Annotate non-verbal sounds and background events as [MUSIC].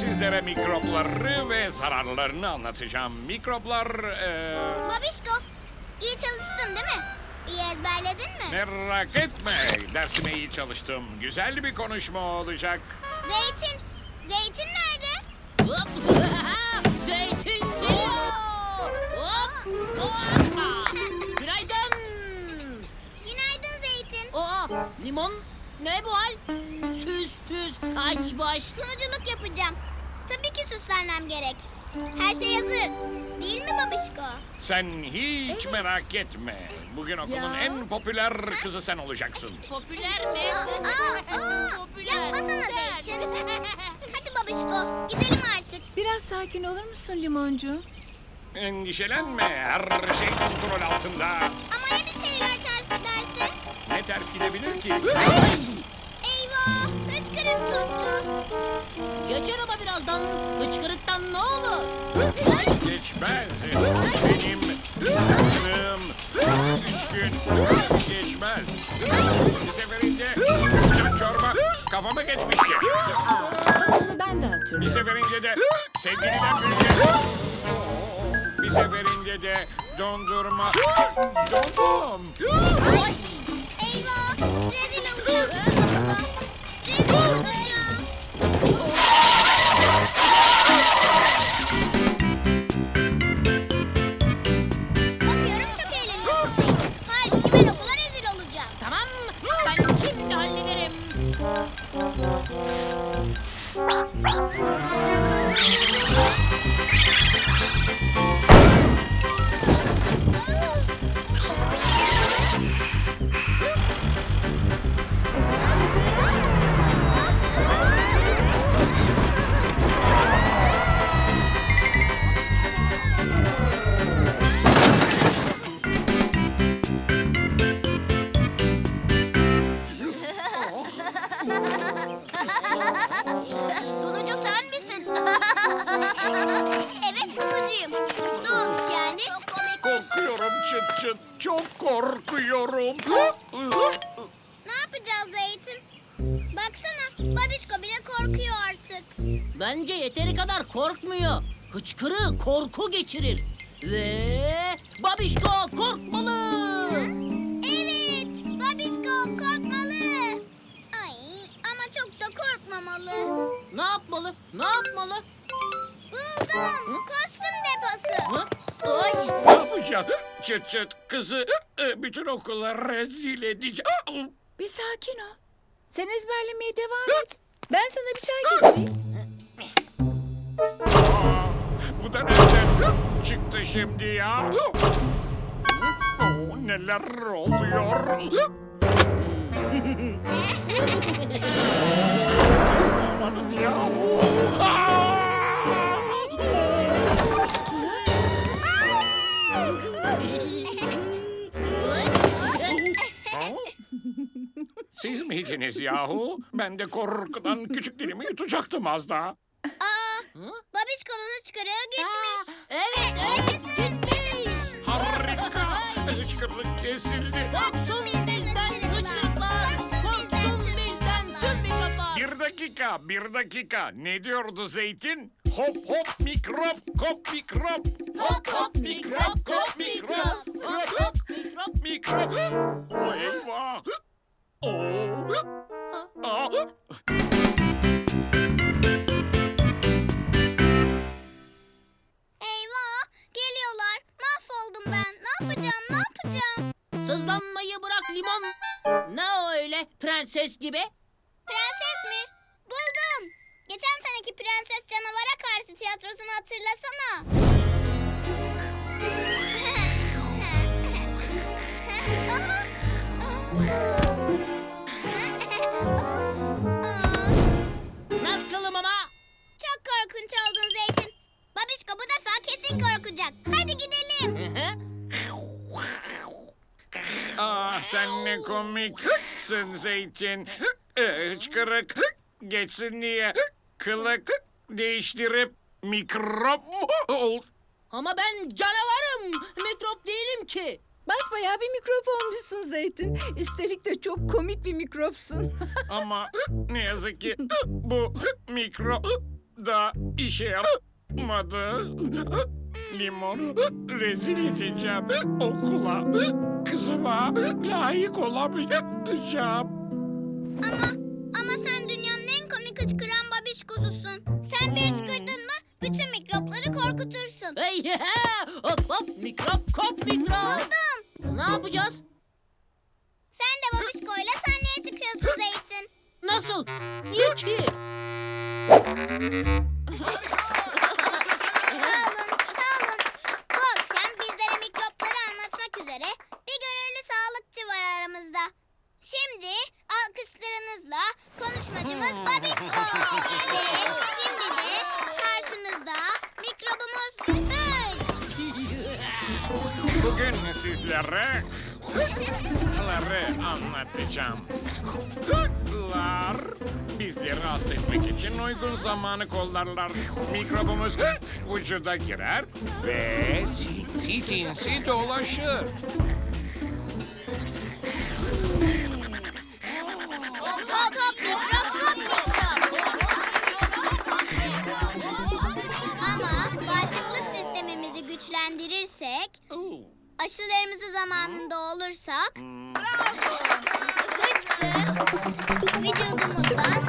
sizlere mikropları ve zararlarını anlatacağım. Mikroplar... eee, Babişko, iyi çalıştın değil mi? İyi ezberledin mi? merak etme. Dersime iyi çalıştım. Güzel bir konuşma olacak. Zeytin, zeytin nerede? Hop! [LAUGHS] Zeytin geliyor! Hop! Hoppa! Günaydın! Günaydın zeytin. Aa, limon ne bu hal? Süs püs saç baş. Sunuculuk yapacağım. Tabii ki süslenmem gerek. Her şey hazır. Değil mi babişko? Sen hiç merak etme. Bugün okulun Ya. en popüler kızı sen olacaksın. Popüler mi? Aa, aa, Popüler. yapmasana zeytin. [LAUGHS] Hadi babişko, gidelim artık. Biraz sakin olur musun limoncu? Endişelenme. Her şey kontrol altında. Ama ya bir şeyler ters giderse? Ne ters gidebilir ki? Hıçkırık tuttu. Geçer ama birazdan. Hıçkırıktan ne olur? Geçmez. Benim ömrüm üç gün geçmez. Bir seferinde sıcak çorba kafama geçmişti. Bunu ben de Bir hatırlıyorum. seferinde de sevgiliden birlikte... Bir seferinde de dondurma... Dondum. Ay! Eyvah, rezil olacağım. you korkuyorum. Ne yapacağız Zeytin? Baksana Babişko bile korkuyor artık. Bence yeteri kadar korkmuyor. Hıçkırığı korku geçirir. Ve babişko korkmalı. Evet Babişko korkmalı. Ay ama çok da korkmamalı. Ne yapmalı? Ne yapmalı? Buldum. Kostüm deposu. Hı? Ay! Ne yapacağız? Çıt çıt kızı e, bütün okula rezil edeceğim. Bir sakin ol. Sen ezberlemeye devam et. Ben sana bir çay getireyim. Bu da nereden çıktı şimdi ya? Oo, neler oluyor? Amanın ya. Aa! Siz miydiniz yahu? Ben de korkudan küçük dilimi yutacaktım az daha. Aa, Babişko'nun hıçkırığı gitmiş. Evet, gitmiş. Harika! Hıçkırlık kesildi. Korksun bizden hıçkırıklar. Korksun bizden tüm mikroplar. Bir dakika, bir dakika. Ne diyordu Zeytin? Hop hop mikrop, kop mikrop. Hop hop mikrop, kop ben. Ne yapacağım ne yapacağım? Sızlanmayı bırak limon. Ne o öyle prenses gibi? Prenses mi? Buldum. Geçen seneki Prenses Canavara Karşı tiyatrosunu hatırlasana. Sen ne komiksin Zeytin. Hıçkırık geçsin diye kılık değiştirip mikrop mu ol? Ama ben canavarım. Mikrop değilim ki. Basbayağı bir mikrop olmuşsun Zeytin. Üstelik de çok komik bir mikropsun. [LAUGHS] Ama ne yazık ki bu mikrop da işe yaramadı. Limon rezil edeceğim okula. Kızıma layık olamayacağım. Ama ama sen dünyanın en komik hıçkıran babişkosusun. Sen bir hıçkırdın mı bütün mikropları korkutursun. Hey, hop hop mikrop kop mikrop. Buldum. Ne yapacağız? Sen de babişkoyla sahneye çıkıyorsun Zeytin. Nasıl? Niye ki? Bugün sizlere ları anlatacağım. Lar bizleri hasta etmek için uygun zamanı kollarlar. Mikrobumuz vücuda girer ve sinsi sinsi dolaşır. Hop hop mikrop hop mikrop. Ama bağışıklık sistemimizi güçlendirirsek, aşılarımızı zamanında olursak... Bravo! Hıçkı vücudumuzdan